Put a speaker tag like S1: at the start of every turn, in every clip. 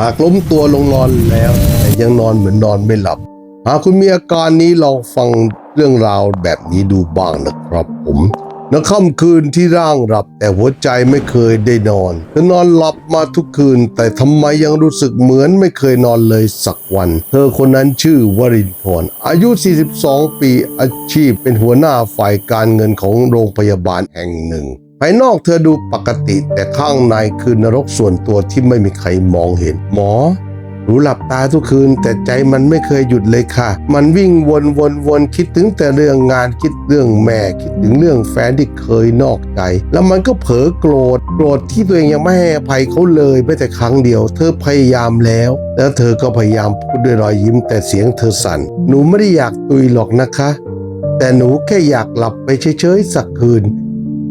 S1: หากล้มตัวลงนอนแล้วแต่ยังนอนเหมือนนอนไม่หลับ หากคุณมีอาการนี้ลองฟังเรื่องราวแบบนี้ดูบ้างนะครับผมในค่ำคืนที่ร่างหลับแต่หัวใจไม่เคยได้นอนเธอนอนหลับมาทุกคืน แต่ทำไมยังรู้สึกเหมือนไม่เคยนอนเลยสักวัน เธอคนนั้นชื่อวรินพรอายุ 42 ปีอาชีพเป็นหัวหน้าฝ่ายการเงินของโรงพยาบาลแห่งหนึ่ง ภายนอกเธอดูปกติแต่ข้างในคือนรกส่วนตัวที่ไม่มีใครมองเห็น หมอหนูหลับตาทุกคืน แต่ใจมันไม่เคยหยุดเลยค่ะ มันวิ่งวนวนวนคิดถึงแต่เรื่องงานคิดเรื่องแม่คิดถึงเรื่องแฟนที่เคยนอกใจ แล้วมันก็เผลอโกรธโกรธที่ตัวเองยังไม่ให้อภัยเขาเลยแม้แต่ครั้งเดียว เธอพยายามแล้ว แล้วเธอก็พยายามพูดด้วยรอยยิ้มแต่เสียงเธอสั่นหนูไม่ได้อยากตุยหรอกนะคะ แต่หนูแค่อยากหลับไปเฉยๆสักคืน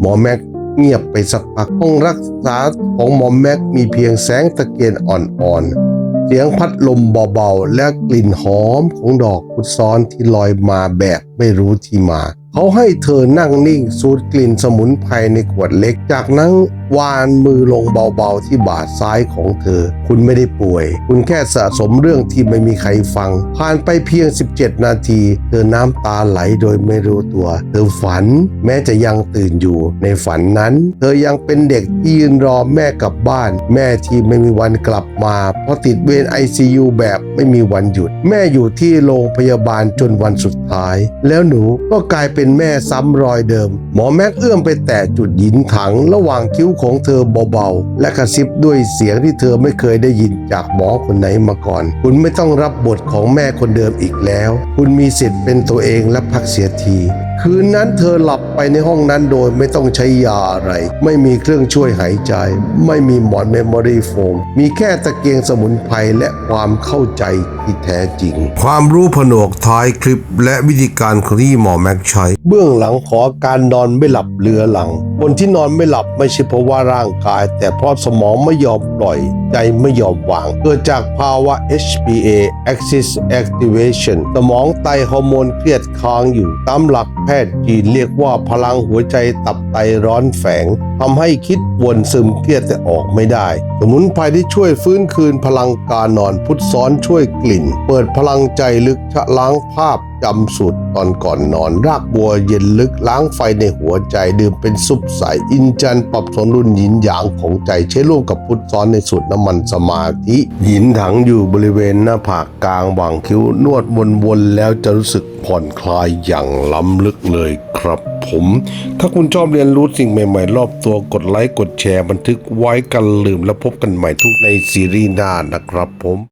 S1: หมอแม็ก เงียบไปสักพักห้องรักษาของหมอแม็กมีเพียงแสงตะเกียงอ่อนๆ เสียงพัดลมเบาๆ และกลิ่นหอมของดอกพุทซ้อนที่ลอยมาแบบไม่รู้ที่มา เขาให้เธอนั่งนิ่งสูดกลิ่นสมุนไพรในขวดเล็กจากนั้นวานมือลงเบาๆที่บ่าซ้ายของเธอ คุณไม่ได้ป่วย คุณแค่สะสมเรื่องที่ไม่มีใครฟัง ผ่านไปเพียง 17 นาที เธอน้ำตาไหลโดยไม่รู้ตัว เธอฝันแม้จะยังตื่นอยู่ ในฝันนั้น เธอยังเป็นเด็กที่ยืนรอแม่กลับบ้าน แม่ที่ไม่มีวันกลับมา เพราะติดเวร ICU แบบไม่มีวันหยุด แม่อยู่ที่โรงพยาบาลจนวันสุดท้าย แล้วหนูก็กลายเป็นแม่ซ้ำรอยเดิม หมอแม็กเอื้อมไปแตะจุดหยินถังระหว่างคิ้วของเธอเบาๆ และกระซิบด้วยเสียงที่เธอไม่เคยได้ยินจากหมอคนไหนมาก่อน คุณไม่ต้องรับบทของแม่คนเดิมอีกแล้ว คุณมีสิทธิ์เป็นตัวเองและพักเสียที คืนนั้นเธอหลับ ไปในห้องนั้นโดยไม่ต้องใช้ยาอะไร ไม่มีเครื่องช่วยหายใจ ไม่มีหมอนเมมโมรี่โฟม มีแค่ตะเกียงสมุนไพรและความเข้าใจที่แท้จริง ความรู้ผนวกท้ายคลิป และวิธีการของที่หมอแม็กใช้ เบื้องหลังขอการนอนไม่หลับเรือหลังคนที่นอนไม่หลับไม่ใช่เพราะว่าร่างกาย แต่เพราะสมองไม่ยอมปล่อย ใจไม่ยอมวาง เกิดจากภาวะ HPA Axis Activation สมองไตฮอร์โมนเครียดค้างอยู่ตามหลักแพทย์จีนเรียกว่าพลังหัวใจตับไตร้อนแฝงทำให้คิดวนซึมเครียดแต่ออกไม่ได้ สมุนไพรที่ช่วยฟื้นคืนพลังการนอนพุทธซ้อนช่วยกลิ่น เปิดพลังใจลึกชะล้างภาพจำสูตรตอนก่อนนอน รากบัวเย็นลึกล้างไฟในหัวใจดื่มเป็นซุปใสอินจันปรับสมดุลหยินหยางของใจใช้ร่วมกับพุทธซ้อนในสูตรน้ำมันสมาธิหยินถังอยู่บริเวณหน้าผากกลางหว่างคิ้วนวดวนๆแล้วจะรู้สึกผ่อนคลายอย่างล้ำลึกเลยครับ ผม ถ้าคุณชอบเรียนรู้สิ่งใหม่ ๆ รอบตัวกดไลค์กดแชร์บันทึกไว้กันลืมแล้วพบกันใหม่ทุกในซีรีส์หน้านะครับผม